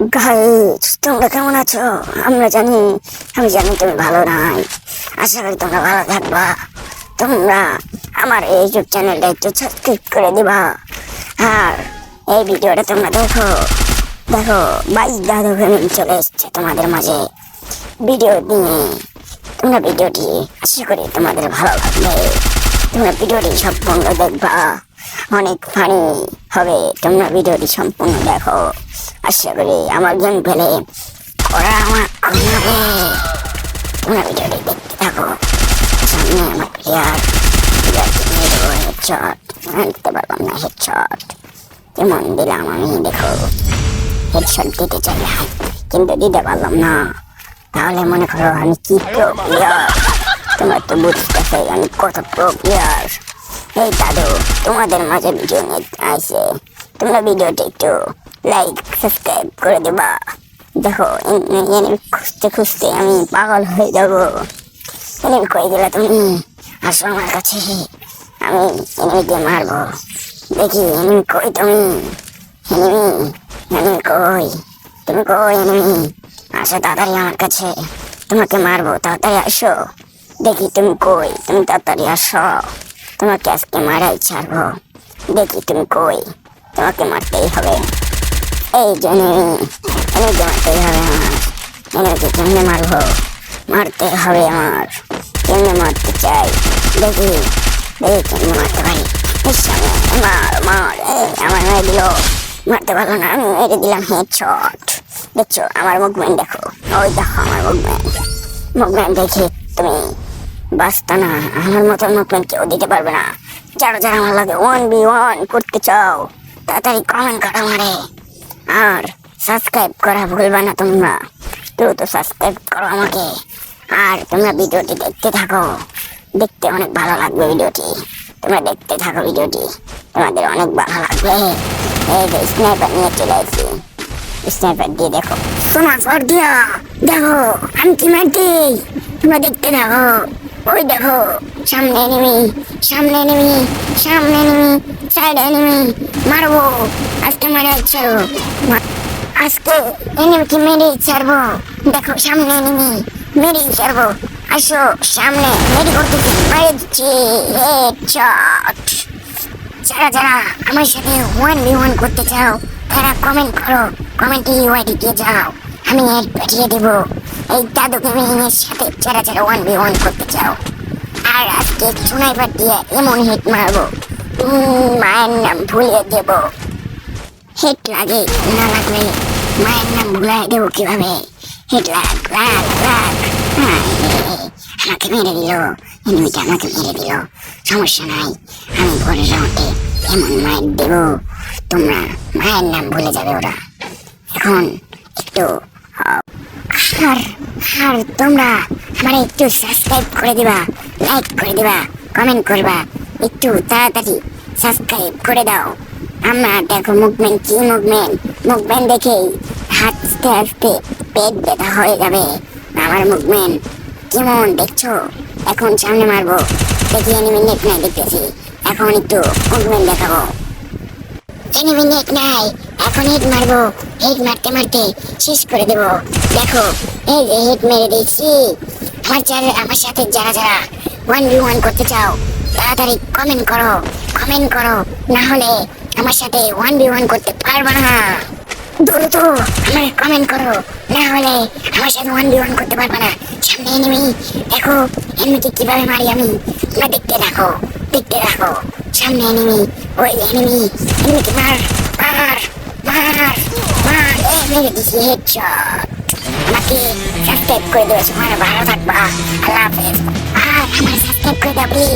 Guys তোমরা কেমন আছো? আমরা জানি, আমি জানি তুমি ভালো নাই। আশা করি তোমরা ভালো থাকবা। তোমরা আমার এই ইউটিউব চ্যানেলটা একটু সাবস্ক্রাইব করে দিবা। আর এই ভিডিওটা তোমরা দেখো। দেখো বাইশ দাদু গেমিং চলে এসছে তোমাদের মাঝে। ভিডিও নিয়ে। তোমরা ভিডিওটি আশা করি তোমাদের ভালো লাগবে। তোমরা ভিডিওটি সম্পূর্ণ দেখবা। অনেক ফানি হবে। তোমরা ভিডিওটি সম্পূর্ণ দেখো। আশা করি আমার গেম পেলে ওরা আমার কমাবে তোমরা ভিডিওটি দেখতে থাকো। সামনে আমার প্লেয়ার পারলাম না আমি, দেখো। কিন্তু দিতে পারলাম না। তাহলে মনে করো আমি কি প্রো প্লেয়ার তোমরা তো আমি কত প্রো এই দাদু, তোমাদের মাঝে ভিডিও নিয়ে আসে। তোমরা ভিডিওটি একটু লাইক সাবস্ক্রাইব করে দেবা। দেখো খুঁজতে খুঁজতে আমি পাগল হয়ে যাব। এনে কই দিলে তুমি? আসো আমার কাছে। আমি এনিমিকে মারবো। দেখি, এনিমি কই তুমি? এনিমি এনিমি কই? তুমি কই, এনিমি? আসো তাড়াতাড়ি আমার কাছে। তোমাকে মারবো, তাড়াতাড়ি আসো। দেখি, তুমি কই? তুমি তাড়াতাড়ি আসো। তোমাকে আজকে মারাই ছাড়বো। দেখি তুমি কই? তোমাকে মারতেই হবে। এই যে এনিমি এনিমিকে মারতেই হবে আমার। এনিমিকে কেমনে মারবো? মারতে হবে আমার। কেমনে মারতে চাই? দেখি দেখি কেমনে মারতে পারি। মার মার এই, আমার মেরে দিল মারতে পারল না, আমি মেরে দিলাম হেডশট দেখছ, আমার মুভমেন্ট দেখো। ওই দেখো আমার মুভমেন্ট মুভমেন্ট দেখে তুমি বাস্তা না আমার মতন মুভমেন্ট কেউ দিতে পারবে না। যারা যারা আমার লাগে ওয়ান বি ওয়ান করতে চাও, তাড়াতাড়ি কমেন্ট করো আমারে। আর সাবস্ক্রাইব করা ভুলবা না তোমরা। দ্রুত সাবস্ক্রাইব করো আমাকে। আর তোমরা ভিডিওটি দেখতে থাকো। দেখতে অনেক ভালো লাগবে ভিডিওটি। তোমরা দেখতে থাকো ভিডিওটি। তোমাদের অনেক ভালো লাগবে। এই যে স্নাইপার নিয়ে চলে আসি। স্নাইপার দিয়ে দেখো। তোমার পর দিয়া দেখো আমি কি মারটি তোমরা দেখতে থাকো। ওই দেখো, সামনে এনিমি সামনে এনিমি সামনে এনিমি সাইড এনিমি মারবো, আজকে মারা ছাড়বো আজকে এনিমিকে মেরে ছাড়বো। দেখো, সামনে এনিমি মেরে ছাড়বো। আসো, সামনে মেরে করতেছি। মেরে দিচ্ছি হেডশট যারা যারা আমার সাথে ওয়ান বি ওয়ান করতে চাও, তারা কমেন্ট করো। কমেন্টে ইউআইডি দিয়ে যাও। আমি এড পাঠিয়ে দেব। এই দাদু গেমিংয়ের সাথে যারা যারা ওয়ান বি ওয়ান করতে চাও, আর আজকে স্নাইপার দিয়ে এমন হিট মারবো। মায়ের নাম ভুলিয়ে দেব। হিট লাগে না লাগলে মায়ের নাম ভুলাই দেবো কীভাবে? হিট লাগ লাগ লাগ আমাকে মেরে দিল এনিমিটা আমাকে মেরে দিল। সমস্যা নাই, আমি পরের রাউন্ডে এমন মায়ের দেব। তোমরা মায়ের নাম ভুলে যাবে ওরা। এখন একটু আর আর তোমরা মানে একটু সাবস্ক্রাইব করে দিবা লাইক করে দিবা কমেন্ট করবা, একটু তাড়াতাড়ি সাবস্ক্রাইব করে দাও। আমরা দেখো মুভমেন্ট কি মুভমেন্ট মুভমেন্ট দেখেই হাঁটতে হাঁটতে পেট ব্যথা হয়ে যাবে। আমার মুভমেন্ট কেমন দেখছ? এখন সামনে মারবো। দেখি এনিমি নেট নাই দেখতেছি। এখন একটু মুভমেন্ট দেখাবো। এনিমি নেট নাই, এখন হিট মারবো। হিট মারতে মারতে শেষ করে দেব। দেখো, এই যে হিট মেরে দিচ্ছি আমার আমার সাথে যারা যারা ওয়ান বি ওয়ান করতে চাও, তাড়াতাড়ি কমেন্ট করো কমেন্ট করো। না হলে আমার সাথে ওয়ান বি ওয়ান করতে পারব না। দ্রুত আমার কমেন্ট করো। না হলে আমার সাথে ওয়ান বি ওয়ান করতে পারবে না। সামনে এনিমি দেখো এনিমিকে কীভাবে মারি আমি? তোমরা দেখতে রাখো দেখতে রাখো সামনে এনিমি ওই এনিমি এনিমিকে মার মার মার মার। এ মেরে দিছি হেডশট আমাকে সাবস্ক্রাইব করে দেবে সেখানে ভালো থাকবা আল্লাহ হাফেজ আর আমার সাবস্ক্রাইব করে দাও প্লিজ